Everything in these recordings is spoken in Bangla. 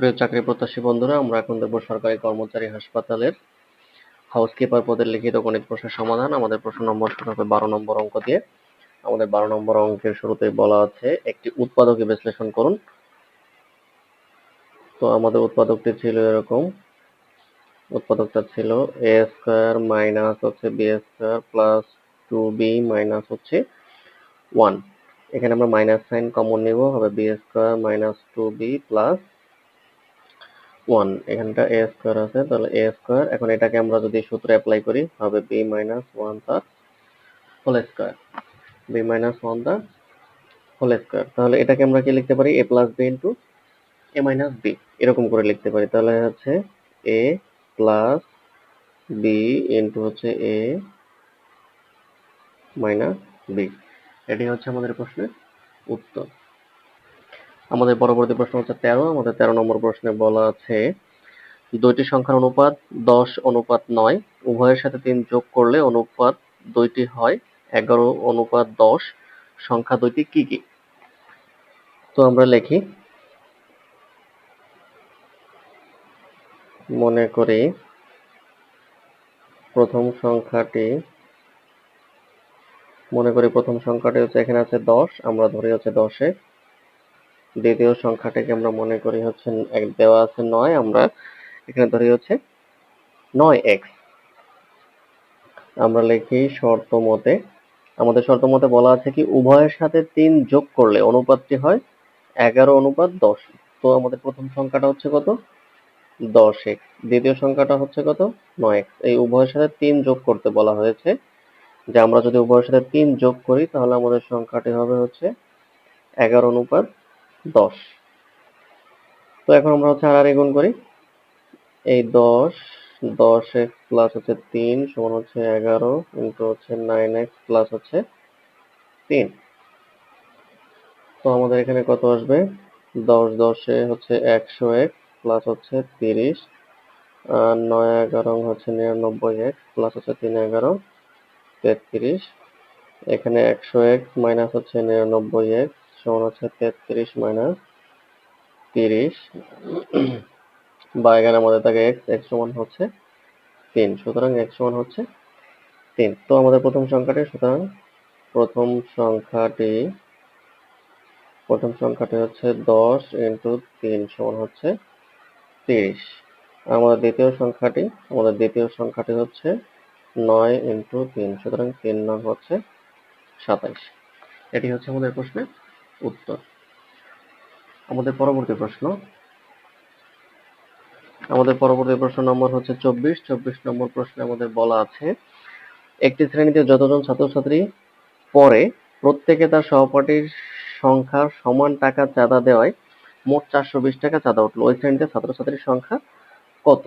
প্রিয় চাকরি প্রত্যাশী বন্ধুরা, আমরা এখন দেখব সরকারি কর্মচারী হাসপাতালের হাউসকিপার পদের লিখিত গণিত প্রশ্নের সমাধান। আমাদের প্রশ্ন নম্বর শুরু হবে বারো নম্বর অঙ্ক দিয়ে। আমাদের বারো নম্বর অঙ্কের শুরুতেই বলা আছে, একটি উৎপাদকে বিশ্লেষণ করুন। তো আমাদের উৎপাদকটি ছিল এরকম, উৎপাদকটা ছিল এ স্কোয়ার মাইনাস হচ্ছে b square plus two b minus হচ্ছে ওয়ান। এখানে আমরা মাইনাস সাইন কমন নিব, হবে b square minus two b plus one এখানটা এ স্কোয়ার আছে, তাহলে এ স্কোয়ার এখন এটাকে আমরা যদি সূত্র অ্যাপ্লাই করি, হবে বি মাইনাস ওয়ান তার whole square b minus one তার হোল স্কোয়ার তাহলে এটাকে আমরা কি লিখতে পারি a plus b into a minus b এরকম করে লিখতে পারি, তাহলে হচ্ছে এ প্লাস বি ইন্টু হচ্ছে এ মাইনাস বি এটি হচ্ছে আমাদের প্রশ্নের উত্তর। আমাদের পরবর্তী প্রশ্ন হচ্ছে তেরো। আমাদের তেরো নম্বর প্রশ্নে বলা আছে, দুইটি সংখ্যার অনুপাত দশ, অনুপাত নয়। উভয়ের সাথে তিন যোগ করলে অনুপাত দুইটি হয়। এগারো, অনুপাত দশ। সংখ্যা দুইটি কি কি? তো আমরা লিখি। মনে করি প্রথম সংখ্যাটি, মনে করি প্রথম সংখ্যাটি হচ্ছে এখানে আছে দশ, আমরা ধরি হচ্ছে দশে। দ্বিতীয় সংখ্যাটাকে আমরা মনে করি হচ্ছে দেওয়া আছে নয়, আমরা এখানে ধরি হচ্ছে নয় এক্স। আমরা লিখি শর্ত মতে, আমাদের শর্ত মতে বলা আছে কি, উভয়ের সাথে তিন যোগ করলে অনুপাতটি হয় এগারো অনুপাত দশ। তো আমাদের প্রথম সংখ্যাটা হচ্ছে কত? দশ এক্স। দ্বিতীয় সংখ্যাটা হচ্ছে কত? নয় এক্স। এই উভয়ের সাথে তিন যোগ করতে বলা হয়েছে। যে আমরা যদি উভয়ের সাথে তিন যোগ করি, তাহলে আমাদের সংখ্যাটি হবে হচ্ছে এগারো অনুপাত দশ। তো এখন আমরা হচ্ছে আর গুণ করি। এই দশ দশ এক্স প্লাস হচ্ছে তিন সমান হচ্ছে এগারো ইন্টু হচ্ছে নাইন এক্স প্লাস হচ্ছে তিন। তো আমাদের এখানে কত আসবে? দশ, দশে হচ্ছে একশো এক্স প্লাস হচ্ছে তিরিশ, আর নয়, এগারো হচ্ছে নিরানব্বই এক্স প্লাস হচ্ছে তিন, এগারো, তেত্রিশ। এখানে একশো এক্স মাইনাস হচ্ছে নিরানব্বই এক্স সমান হচ্ছে তেত্রিশ মাইনাস তিরিশ বা এখানে আমাদের থাকে এক্স এক্স সমান হচ্ছে তিন। সুতরাং এক্স সমান হচ্ছে তিন। তো আমাদের প্রথম সংখ্যাটি, সুতরাং প্রথম সংখ্যাটি প্রথম সংখ্যাটি হচ্ছে দশ ইন্টু তিন সমান হচ্ছে তিরিশ। আমাদের দ্বিতীয় সংখ্যাটি, আমাদের দ্বিতীয় সংখ্যাটি হচ্ছে নয় ইন্টু তিন, সুতরাং তিন নং হচ্ছে সাতাইশ। এটি হচ্ছে আমাদের প্রশ্নের উত্তর। আমাদের পরবর্তী প্রশ্ন। আমাদের পরবর্তী প্রশ্ন নম্বর হচ্ছে চব্বিশ। চব্বিশ নম্বর প্রশ্নে আমাদের বলা আছে, একটি শ্রেণীতে যতজন ছাত্রছাত্রী পড়ে, প্রত্যেকে তার সহপাঠীর সংখ্যা সমান টাকা চাঁদা দেওয়ায় মোট চারশো বিশ টাকা চাঁদা উঠল। ওই শ্রেণীতে ছাত্রছাত্রীর সংখ্যা কত?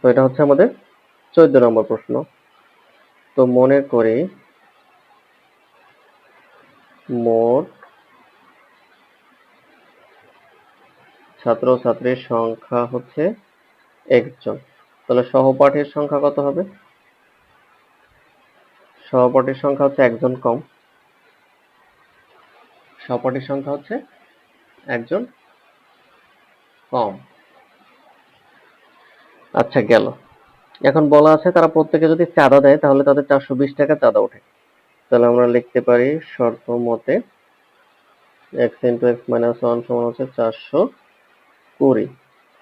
তো এটা হচ্ছে আমাদের চোদ্দ নম্বর প্রশ্ন। তো মনে করি মোট ছাত্রছাত্রীর সংখ্যা হচ্ছে একজন। তাহলে সহপাঠীর সংখ্যা কত হবে? সহপাঠীর সংখ্যা হচ্ছে একজন কম। সহপাঠীর সংখ্যা হচ্ছে একজন কম। আচ্ছা গেল। এখন বলা আছে তারা প্রত্যেকে যদি চাঁদা দেয়, তাহলে তাদের চারশো বিশ টাকা চাঁদা ওঠে। তাহলে আমরা লিখতে পারি শর্ত মতে x into x minus one সমান হচ্ছে চারশো কুড়ি।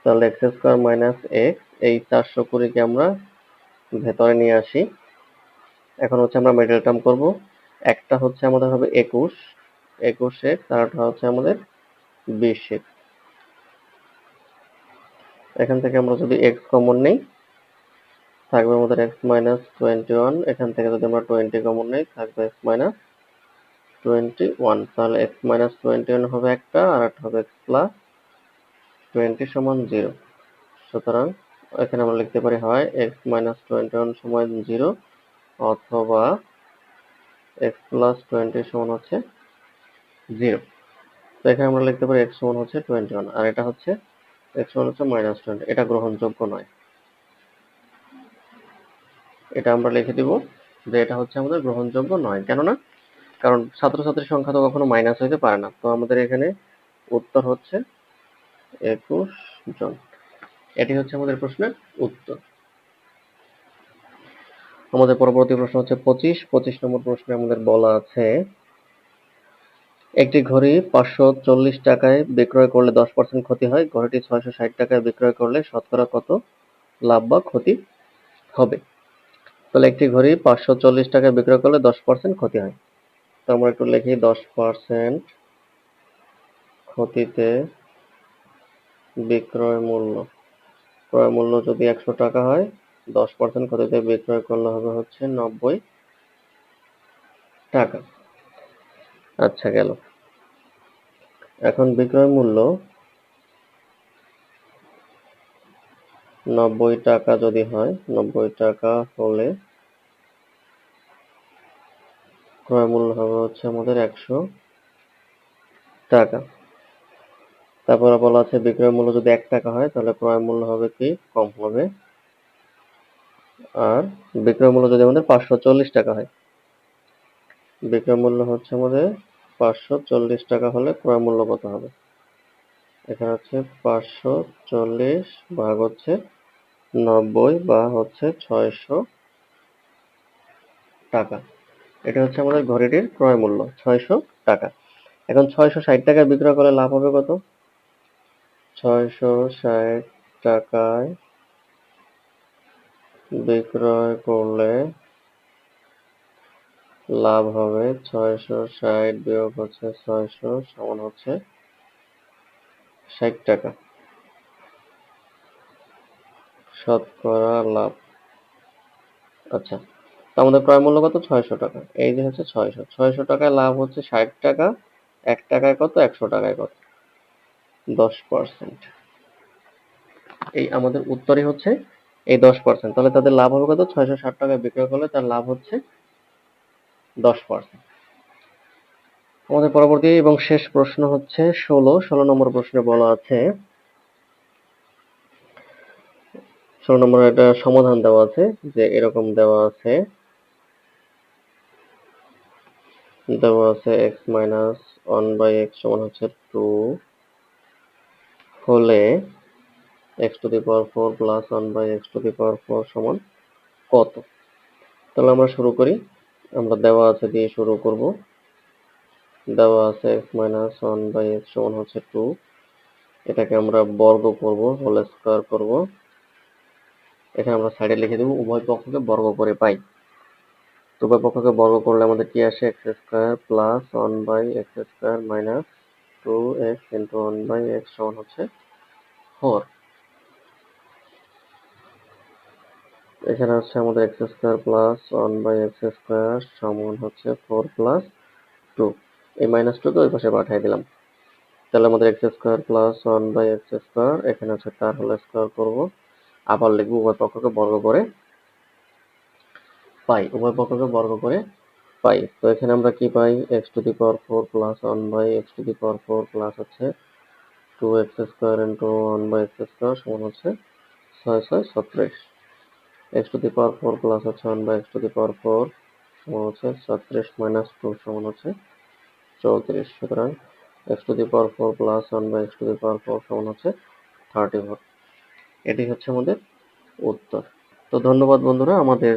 তাহলে এক্স স্কোয়ার মাইনাস এক্স এই চারশো কুড়িকে আমরা ভেতরে নিয়ে আসি। এখন হচ্ছে আমরা মিডল টার্ম করব। একটা হচ্ছে আমাদের হবে একুশ। একুশ এক্স আর একটা হচ্ছে আমাদের বিশ। এক্স এখান থেকে আমরা যদি এক্স কমন নেই থাকবে আমাদের এক্স মাইনাস টোয়েন্টি ওয়ান এখান থেকে যদি আমরা টোয়েন্টি কমন নেই, থাকবে এক্স মাইনাস টোয়েন্টি ওয়ান তাহলে এক্স মাইনাস টোয়েন্টি ওয়ান হবে একটা, আর একটা হবে এক্স প্লাস টোয়েন্টি সমান জিরো সুতরাং এখানে আমরা লিখতে পারি, হয় এক্স মাইনাস টোয়েন্টি ওয়ান সমান জিরো অথবা এক্স প্লাস টোয়েন্টি সমান হচ্ছে জিরো তো এখানে আমরা লিখতে পারি এক্স সমান হচ্ছে টোয়েন্টি ওয়ান আর এটা হচ্ছে এক্স সমান হচ্ছে মাইনাস টোয়েন্টি এটা গ্রহণযোগ্য নয়। এটা আমরা লিখে দিব যে এটা হচ্ছে আমাদের গ্রহণযোগ্য নয়। কেননা? কারণ ছাত্রছাত্রীর সংখ্যা তো কখনো মাইনাস হইতে পারে না। তো আমাদের এখানে উত্তর হচ্ছে একুশ জন। এটি হচ্ছে আমাদের প্রশ্নের উত্তর। আমাদের পরবর্তী প্রশ্ন হচ্ছে পঁচিশ। পঁচিশ নম্বর প্রশ্নে আমাদের বলা আছে, একটি ঘড়ি পাঁচশো চল্লিশ টাকায় বিক্রয় করলে দশ পার্সেন্ট ক্ষতি হয়। ঘড়িটি ছয়শো ষাট টাকায় বিক্রয় করলে শতকরা কত লাভ বা ক্ষতি হবে? তাহলে একটি ঘড়ি পাঁচশো চল্লিশ টাকায় বিক্রয় করলে দশ পার্সেন্ট ক্ষতি হয়। তো আমরা একটু লিখি দশ পার্সেন্ট ক্ষতিতে বিক্রয় মূল্য। ক্রয় মূল্য যদি একশো টাকা হয়, দশ পার্সেন্ট ক্ষতিতে বিক্রয় করলে হবে হচ্ছে নব্বই টাকা। আচ্ছা গেল। এখন বিক্রয় মূল্য নব্বই টাকা যদি হয়, নব্বই টাকা হলে ক্রয় মূল্য হবে হচ্ছে আমাদের একশো টাকা। তারপরে বলা আছে বিক্রয় মূল্য যদি এক টাকা হয়, তাহলে ক্রয় মূল্য হবে কি? কম হবে। আর বিক্রয় মূল্য যদি আমাদের পাঁচশো চল্লিশ টাকা হয়, বিক্রয় মূল্য হচ্ছে আমাদের পাঁচশো চল্লিশ টাকা হলে ক্রয় মূল্য কত হবে? এখানে হচ্ছে পাঁচশো চল্লিশ ভাগ হচ্ছে নব্বই বা হচ্ছে ছয়শো টাকা। এটা হচ্ছে আমাদের ঘড়িটির ক্রয় মূল্য, ছয়শো টাকা। এখন ছয়শো ষাট টাকায় বিক্রয় করলে লাভ হবে কত? ছয়শো ষাট টাকায় বিক্রয় করলে লাভ হবে ছয়শো ষাট বিয়োগ হচ্ছে ছয়শো সমান হচ্ছে ষাট টাকা। শতকরা লাভ। আচ্ছা তো আমাদের ক্রয় মূল্য কত? ছয়শো টাকা। এই যে হচ্ছে ছয়শো। ছয়শো টাকায় লাভ হচ্ছে ষাট টাকা, এক টাকায় কত? একশো টাকায় কত? দশ পার্সেন্ট। এই আমাদের উত্তরই হচ্ছে এই দশ পার্সেন্ট। তাহলে তাদের লাভ হবে কত? ছয়শো ষাট টাকায় বিক্রয় করলে তার লাভ হচ্ছে দশ পার্সেন্ট। আমাদের পরবর্তী এবং শেষ প্রশ্ন হচ্ছে ষোলো। ষোলো নম্বর প্রশ্নে বলা আছে, ষোলো নম্বর একটা সমাধান দেওয়া আছে যে এরকম দেওয়া আছে দেওয়া আছে x minus one by x সমান হচ্ছে টু হলে x to the power four plus one by x to the power four সমান কত? তাহলে আমরা শুরু করি, আমরা দেওয়া আছে দিয়ে শুরু করব। দেওয়া আছে x minus one by x সমান হচ্ছে টু এটাকে আমরা বর্গ করব হোল স্কোয়ার করব। এখানে আমরা সাইডে লিখে দেবো, উভয় পক্ষকে বর্গ করে পাই। তো উভয় পক্ষকে বর্গ করলে আমাদের কি আসে? X square plus one by x square minus two x into one by x সমান হচ্ছে ফোর এখানে হচ্ছে আমাদের x square plus one by x square সমান হচ্ছে ফোর প্লাস টু এই মাইনাস টুকে ওই পাশে পাঠিয়ে দিলাম। তাহলে আমাদের x square plus one by x square এখানে হচ্ছে তার হোল স্কোয়ার করব। আবার লিখব উভয় পক্ষকে বর্গ করে পাই, উভয় পক্ষকে বর্গ করে পাই। তো এখানে আমরা কি পাই? X to the power four plus one by x to the power four plus হচ্ছে two x square into one by x square সমান হচ্ছে ছয় ছয় ছত্রিশ। X to the power four plus হচ্ছে one by x to the power four সমান হচ্ছে ছত্রিশ মাইনাস টু সমান হচ্ছে চৌত্রিশ, সুতরাং x to the power four plus one by x to the power four সমান হচ্ছে থার্টি ফোর এটি হচ্ছে আমাদের উত্তর। তো ধন্যবাদ বন্ধুরা, আমাদের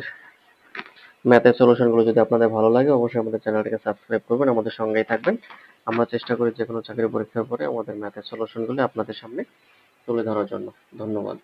ম্যাথের সলিউশনগুলো যদি আপনাদের ভালো লাগে, অবশ্যই আমাদের চ্যানেলটিকে সাবস্ক্রাইব করবেন, আমাদের সঙ্গেই থাকবেন। আমরা চেষ্টা করি যে কোনো চাকরি পরীক্ষার পরে আমাদের ম্যাথের সলিউশনগুলো আপনাদের সামনে তুলে ধরার জন্য। ধন্যবাদ।